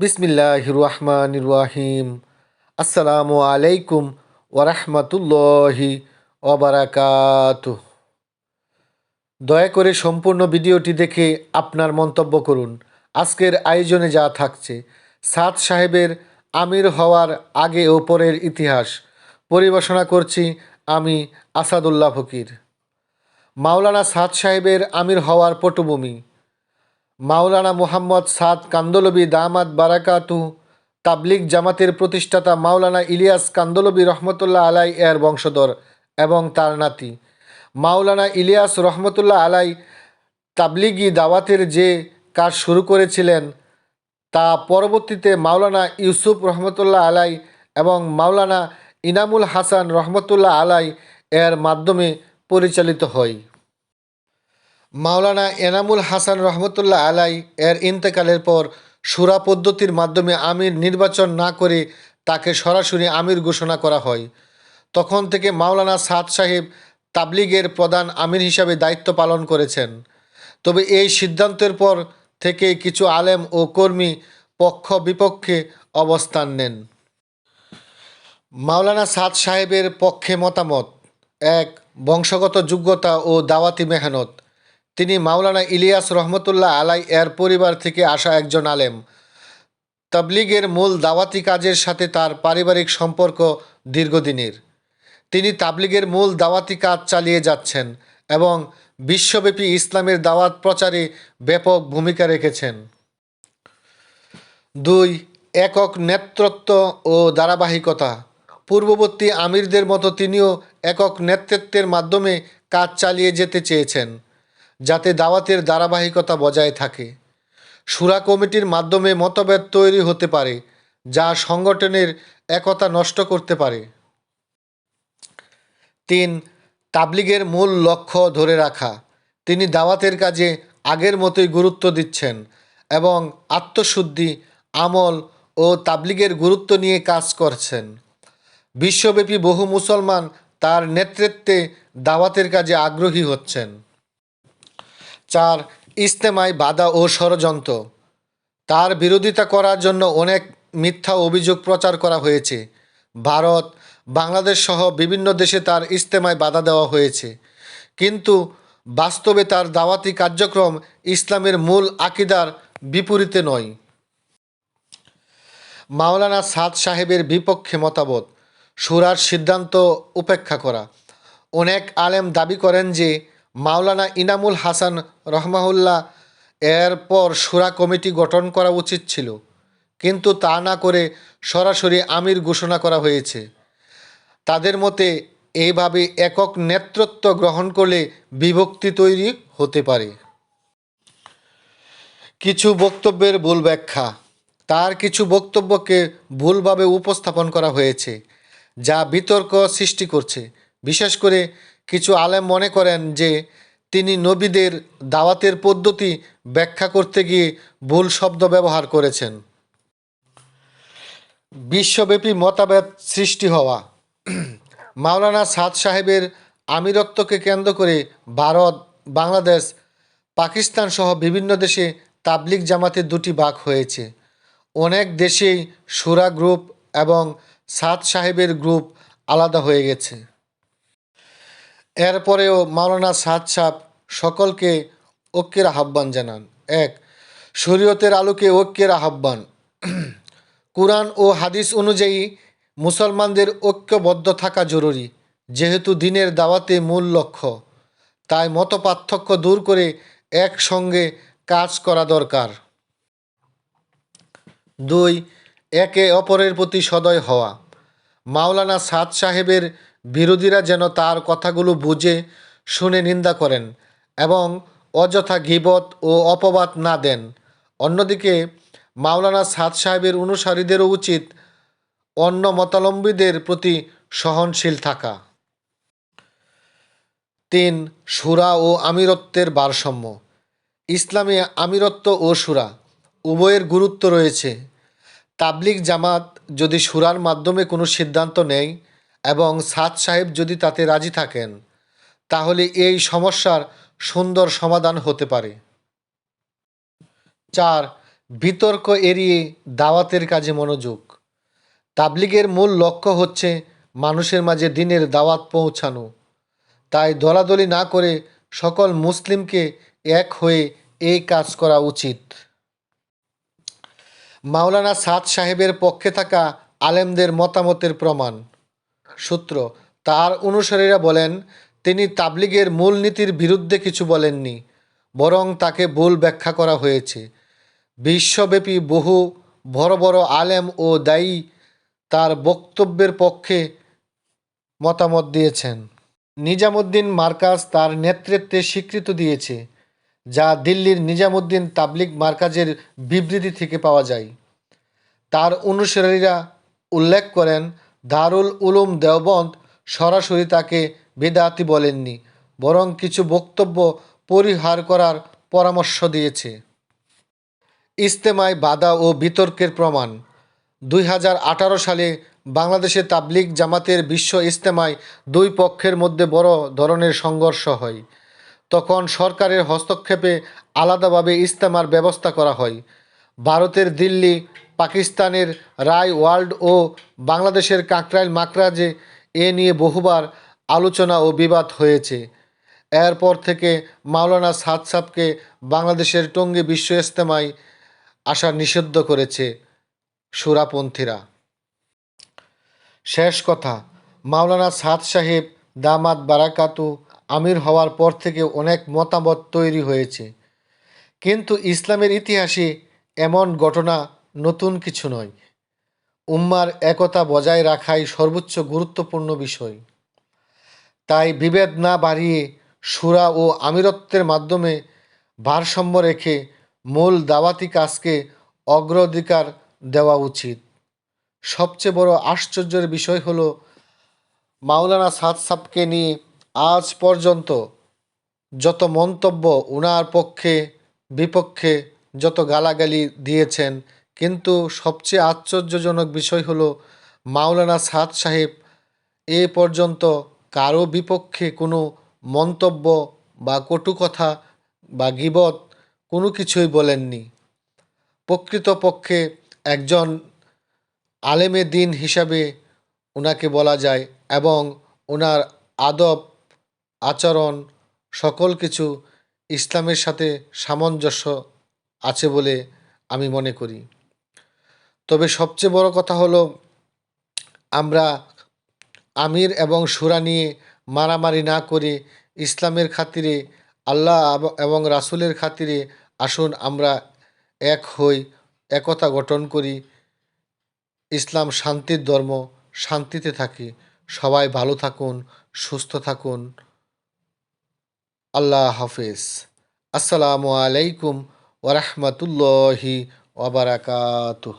বিসমিল্লাহ রহমান রাহিম আসসালামু আলাইকুম ওরহমতুল্লাহি ওবরাকাত দয়া করে সম্পূর্ণ ভিডিওটি দেখে আপনার মন্তব্য করুন। আজকের আয়োজনে যা থাকছে, সাদ সাহেবের আমির হওয়ার আগে ও পরের ইতিহাস পরিবেশনা করছি আমি আসাদুল্লাহ ফকির। মাওলানা সাদ সাহেবের আমির হওয়ার পটভূমি মাওলানা মুহাম্মদ সাদ কান্দলবি দামাত বারাকাতু, তাবলিগ জামাতের প্রতিষ্ঠাতা মাওলানা ইলিয়াস কান্দলবি রহমতুল্লাহ আলাই এর বংশধর এবং তার নাতি। মাওলানা ইলিয়াস রহমতুল্লাহ আলাই তাবলিগি দাওয়াতের যে কাজ শুরু করেছিলেন, তা পরবর্তীতে মাওলানা ইউসুফ রহমতুল্লাহ আলাই এবং মাওলানা ইনামুল হাসান রহমতুল্লাহ আলাই এর মাধ্যমে পরিচালিত হয়। মাওলানা এনামুল হাসান রহমতুল্লাহ আলাই এর ইন্তেকালের পর সুরা পদ্ধতির মাধ্যমে আমির নির্বাচন না করে তাকে সরাসরি আমির ঘোষণা করা হয়। তখন থেকে মাওলানা সাদ সাহেব তাবলিগের প্রধান আমির হিসাবে দায়িত্ব পালন করেছেন। তবে এই সিদ্ধান্তের পর থেকে কিছু আলেম ও কর্মী পক্ষ বিপক্ষে অবস্থান নেন। মাওলানা সাদ সাহেবের পক্ষে মতামত, এক, বংশগত যোগ্যতা ও দাওয়াতি মেহনত। তিনি মাওলানা ইলিয়াস রহমতুল্লাহ আলাই এর পরিবার থেকে আসা একজন আলেম। তাবলিগের মূল দাওয়াতি কাজের সাথে তার পারিবারিক সম্পর্ক দীর্ঘদিনের। তিনি তাবলিগের মূল দাওয়াতি কাজ চালিয়ে যাচ্ছেন এবং বিশ্বব্যাপী ইসলামের দাওয়াত প্রচারে ব্যাপক ভূমিকা রেখেছেন। দুই, একক নেতৃত্ব ও ধারাবাহিকতা। পূর্ববর্তী আমিরদের মতো তিনিও একক নেতৃত্বের মাধ্যমে কাজ চালিয়ে যেতে চেয়েছেন। যাতে দাওয়াতের ধারাবাহিকতা বজায় থাকে। সুরা কমিটির মাধ্যমে মতভেদ তৈরি হতে পারে, যা সংগঠনের একতা নষ্ট করতে পারে। তিন, তাবলিগের মূল লক্ষ্য ধরে রাখা। তিনি দাওয়াতের কাজে আগের মতোই গুরুত্ব দিচ্ছেন এবং আত্মশুদ্ধি, আমল ও তাবলিগের গুরুত্ব নিয়ে কাজ করছেন। বিশ্বব্যাপী বহু মুসলমান তার নেতৃত্বে দাওয়াতের কাজে আগ্রহী হচ্ছেন। চার ইস্তেমায় বাধা ও ষড়যন্ত্র। তার বিরোধিতা করার জন্য অনেক মিথ্যা অভিযোগ প্রচার করা হয়েছে। ভারত, বাংলাদেশ সহ বিভিন্ন দেশে তার ইস্তেমায় বাধা দেওয়া হয়েছে। কিন্তু বাস্তবে তার দাওয়াতি কার্যক্রম ইসলামের মূল আকিদার বিপরীতে নয়। মাওলানা সাদ সাহেবের বিপক্ষে মতামত, সুরার সিদ্ধান্ত উপেক্ষা করা। অনেক আলেম দাবি করেন যে মাওলানা ইনামুল হাসান রহমাহুল্লাহ এরপর সুরা কমিটি গঠন করা উচিত ছিল। কিন্তু তা না করে সরাসরি আমির ঘোষণা করা হয়েছে। তাদের মতে এইভাবে একক নেতৃত্ব গ্রহণ করলে বিভক্তি তৈরি হতে পারে। কিছু বক্তব্যের ভুল ব্যাখ্যা। তার কিছু বক্তব্যকে ভুলভাবে উপস্থাপন করা হয়েছে, যা বিতর্ক সৃষ্টি করছে। বিশেষ করে কিছু আলেম মনে করেন যে তিনি নবীদের দাওয়াতের পদ্ধতি ব্যাখ্যা করতে গিয়ে ভুল শব্দ ব্যবহার করেছেন। বিশ্বব্যাপী মতাভেদ সৃষ্টি হওয়া। মাওলানা সাদ সাহেবের আমিরত্বকে কেন্দ্র করে ভারত, বাংলাদেশ, পাকিস্তান সহ বিভিন্ন দেশে তাবলিগ জামাতের দুটি ভাগ হয়েছে। অনেক দেশেই সুরা গ্রুপ এবং সাদ সাহেবের গ্রুপ আলাদা হয়ে গেছে। এরপরেও মাওলানা সাদ সাহ সকলকে ঐক্যের আহ্বান জানান। এক, শরীয়তের আলোকে ঐক্যের আহ্বান। কোরআন ও হাদিস অনুযায়ী মুসলমানদের ঐক্যবদ্ধ থাকা জরুরি, যেহেতু দিনের দাওয়াতে মূল লক্ষ্য। তাই মত পার্থক্য দূর করে একসঙ্গে কাজ করা দরকার। দুই, একে অপরের প্রতি সদয় হওয়া। মাওলানা সাদ সাহেবের বিরোধীরা যেন তার কথাগুলো বুঝে, শুনে নিন্দা করেন এবং অযথা গিবত ও অপবাদ না দেন। অন্যদিকে, মাওলানা সাদ সাহেবের অনুসারীদেরও উচিত অন্য মতালম্বীদের প্রতি সহনশীল থাকা। তিন, সুরা ও আমিরত্বের ভারসাম্য। ইসলামে আমিরত্ব ও সুরা উভয়ের গুরুত্ব রয়েছে। তাবলিগ জামাত যদি সুরার মাধ্যমে কোনো সিদ্ধান্ত নেয় এবং সাদ সাহেব যদি তাতে রাজি থাকেন, তাহলে এই সমস্যার সুন্দর সমাধান হতে পারে। চার, বিতর্ক এড়িয়ে দাওয়াতের কাজে মনোযোগ। তাবলিগের মূল লক্ষ্য হচ্ছে মানুষের মাঝে দিনের দাওয়াত পৌঁছানো। তাই দলাদলি না করে সকল মুসলিমকে এক হয়ে এই কাজ করা উচিত। মাওলানা সাদ সাহেবের পক্ষে থাকা আলেমদের মতামতের প্রমাণ। সূত্র। তার অনুসারীরা বলেন, তিনি তাবলিগের মূলনীতির বিরুদ্ধে কিছু বলেননি, বরং তাকে ভুল ব্যাখ্যা করা হয়েছে। বিশ্বব্যাপী বহু বড় বড় আলেম ও দায়ী তার বক্তব্যের পক্ষে মতামত দিয়েছেন। নিজামুদ্দিন মার্কাজ তার নেতৃত্বে স্বীকৃত দিয়েছে, যা দিল্লির নিজামুদ্দিন তাবলিগ মার্কাজের বিবৃতি থেকে পাওয়া যায়। তার অনুসারীরা উল্লেখ করেন দারুল উলুম দেওবন্দ সরাসরি তাকে বেদাতি বলেননি, বরং কিছু বক্তব্য পরিহার করার পরামর্শ দিয়েছে। ইস্তেমায় বাধা ও বিতর্কের প্রমাণ। দুই হাজার আঠারো সালে বাংলাদেশে তাবলিগ জামাতের বিশ্ব ইস্তেমায় দুই পক্ষের মধ্যে বড় ধরনের সংঘর্ষ হয়। তখন সরকারের হস্তক্ষেপে আলাদাভাবে ইস্তেমার ব্যবস্থা করা হয়। ভারতের দিল্লি পাকিস্তানের রায় ওয়ার্ল্ড ও বাংলাদেশের কাকরাইল মাকরাজে এ নিয়ে বহুবার আলোচনা ও বিবাদ হয়েছে। এরপর থেকে মাওলানা সাদ সাবকে বাংলাদেশের টঙ্গী বিশ্ব ইস্তেমায় আসা নিষিদ্ধ করেছে সুরাপন্থীরা। শেষ কথা, মাওলানা সাদ সাহেব দামাত বারাকাতু আমির হওয়ার পর থেকে অনেক মতামত তৈরি হয়েছে। কিন্তু ইসলামের ইতিহাসে এমন ঘটনা নতুন কিছু নয়। উম্মার একতা বজায় রাখাই সর্বোচ্চ গুরুত্বপূর্ণ বিষয়। তাই বিভেদ না বাড়িয়ে সুরা ও আমিরত্বের মাধ্যমে ভারসাম্য রেখে মূল দাওয়াতি কাজকে অগ্রাধিকার দেওয়া উচিত। সবচেয়ে বড় আশ্চর্যের বিষয় হল, মাওলানা সাদ সাবকে নিয়ে আজ পর্যন্ত যত মন্তব্য ওনার পক্ষে, বিপক্ষে যত গালাগালি দিয়েছেন কিন্তু সবচেয়ে আশ্চর্যজনক বিষয় হলো, মাওলানা সাদ সাহেব এ পর্যন্ত কারও বিপক্ষে কোনো মন্তব্য বা কটু কথা বা গিবত কোনো কিছুই বলেননি। প্রকৃতপক্ষে একজন আলেমে দিন হিসাবে ওনাকে বলা যায় এবং ওনার আদব, আচরণ, সকল কিছু ইসলামের সাথে সামঞ্জস্য আছে বলে আমি মনে করি। তবে সবচেয়ে বড় কথা হলো, আমরা আমির এবং সুরা নিয়ে মারামারি না করে ইসলামের খাতিরে, আল্লাহ এবং রাসূলের খাতিরে আসুন আমরা এক হই, একতা গঠন করি। ইসলাম শান্তির ধর্ম, শান্তিতে থাকি। সবাই ভালো থাকুন, সুস্থ থাকুন। আল্লাহ হাফেজ। আসসালামু আলাইকুম ওরহমতুল্লাহি ওবরাকাতুহ